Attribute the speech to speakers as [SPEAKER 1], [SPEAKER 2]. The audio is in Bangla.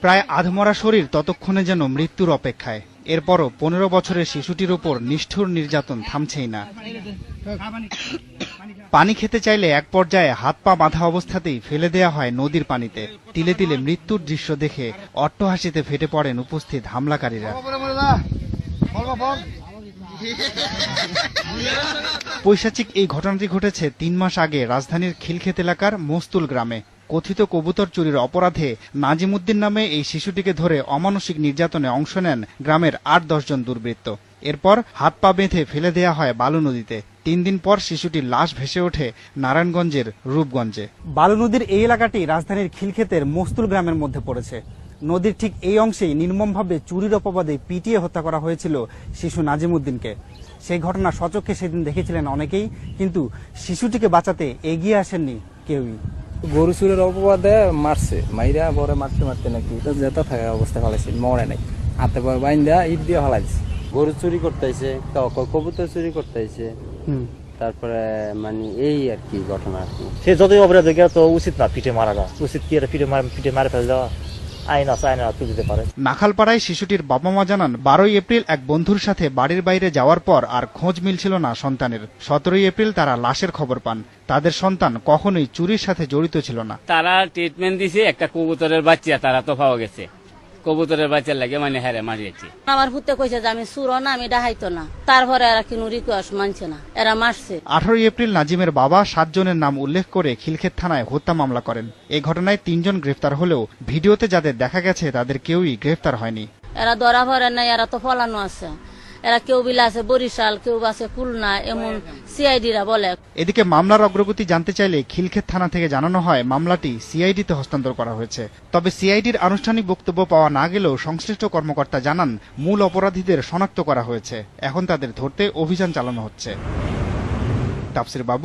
[SPEAKER 1] প্রায় আধমরা শরীর ততক্ষণে যেন মৃত্যুর অপেক্ষায়। এরপরও পনেরো বছরের শিশুটির উপর নিষ্ঠুর নির্যাতন থামছেই না। পানি খেতে চাইলে এক পর্যায়ে হাত পা বাঁধা অবস্থাতেই ফেলে দেয়া হয় নদীর পানিতে। তিলে তিলে মৃত্যুর দৃশ্য দেখে অট্টহাসিতে ফেটে পড়েন উপস্থিত হামলাকারীরা। পৈশাচিক এই ঘটনাটি ঘটেছে তিন মাস আগে রাজধানীর খিলক্ষেত এলাকার মস্তুল গ্রামে। কথিত কবুতর চুরির অপরাধে নাজিমুদ্দিন নামে এই শিশুটিকে ধরে অমানসিক নির্যাতনে অংশ নেন গ্রামের আট দশজন দুর্বৃত্ত। এরপর হাত পা বেঁধে ফেলে দেয়া হয় বালু নদীতে। তিন দিন পর শিশুটির লাশ ভেসে ওঠে নারায়ণগঞ্জের রূপগঞ্জে। বালু নদীর এই এলাকাটি রাজধানীর খিলক্ষেতের মস্তুল গ্রামের মধ্যে পড়েছে। নদীর ঠিক এই অংশেই নির্মমভাবে চুরির অপবাদে পিটিয়ে হত্যা করা হয়েছিল শিশু নাজিমুদ্দিনকে। সেই ঘটনা সচক্ষে সেদিন দেখেছিলেন অনেকেই কিন্তু শিশুটিকে বাঁচাতে এগিয়ে আসেননি কেউই।
[SPEAKER 2] গরু চুরের অপবাদে মারছে মাইরা বরে মারতে মারতে নাকি? তো যেতে থাকা অবস্থা ফেলাইছে মরে নাই। হাতে পর বাইন দেয়া ইট দিয়ে ফেলাইছে।
[SPEAKER 3] গরু চুরি করতেছে কবুতর চুরি করতেছে তারপরে মানে এই আর কি ঘটনা আর কি।
[SPEAKER 4] সে যতই অপরাধ তো উচিত না পিঠে মারাটা। উচিত কি এটা পিঠে মার পিঠে মারে ফেলে দেওয়া আইন আছে আইনের তুলে দিতে পারে।
[SPEAKER 1] নাখালপাড়ায় শিশুটির বাবা মা জানান বারোই এপ্রিল এক বন্ধুর সাথে বাড়ির বাইরে যাওয়ার পর আর খোঁজ মিলছিল না সন্তানের। সতেরোই এপ্রিল তারা লাশের খবর পান। তাদের সন্তান কখনোই চুরির সাথে জড়িত ছিল না।
[SPEAKER 5] তারা ট্রিটমেন্ট দিছে একটা কবুতরের বাচ্চা তারা তো পাওয়া গেছে। কবুতরের বাচ্চার লাগে মানে হ্যাঁ মারিয়েছি।
[SPEAKER 6] আমার হুতে কইছে যে আমি সুর না আমি ডাহাইতো না। তারপরে এরা কিনু রিকোয়েস্ট মানছে না এরা মারছে।
[SPEAKER 1] আঠারোই এপ্রিল নাজিমের বাবা সাতজনের নাম উল্লেখ করে খিলক্ষেত থানায় হত্যা মামলা করেন। এই ঘটনায় তিনজন গ্রেফতার হলেও ভিডিওতে যাদের দেখা গেছে তাদের কেউই গ্রেফতার হয়নি।
[SPEAKER 6] এরা ধরা ভরে নাই এরা তো ফলানো আছে। এরা কেউ বিলা আছে বরিশাল, কেউ আছে খুলনা, এমন সিআইডিরা বলে।
[SPEAKER 1] এদিকে মামলার অগ্রগতি জানতে চাইলে খিলক্ষেত থানা থেকে জানানো হয়, মামলাটি সিআইডিতে হস্তান্তর করা হয়েছে। তবে সিআইডির আনুষ্ঠানিক বক্তব্য পাওয়া না গেলেও সংশ্লিষ্ট কর্মকর্তা জানান, মূল অপরাধীদের শনাক্ত করা হয়েছে। এখন তাদের ধরতে অভিযান চালানো হচ্ছে। তাপসির বাবু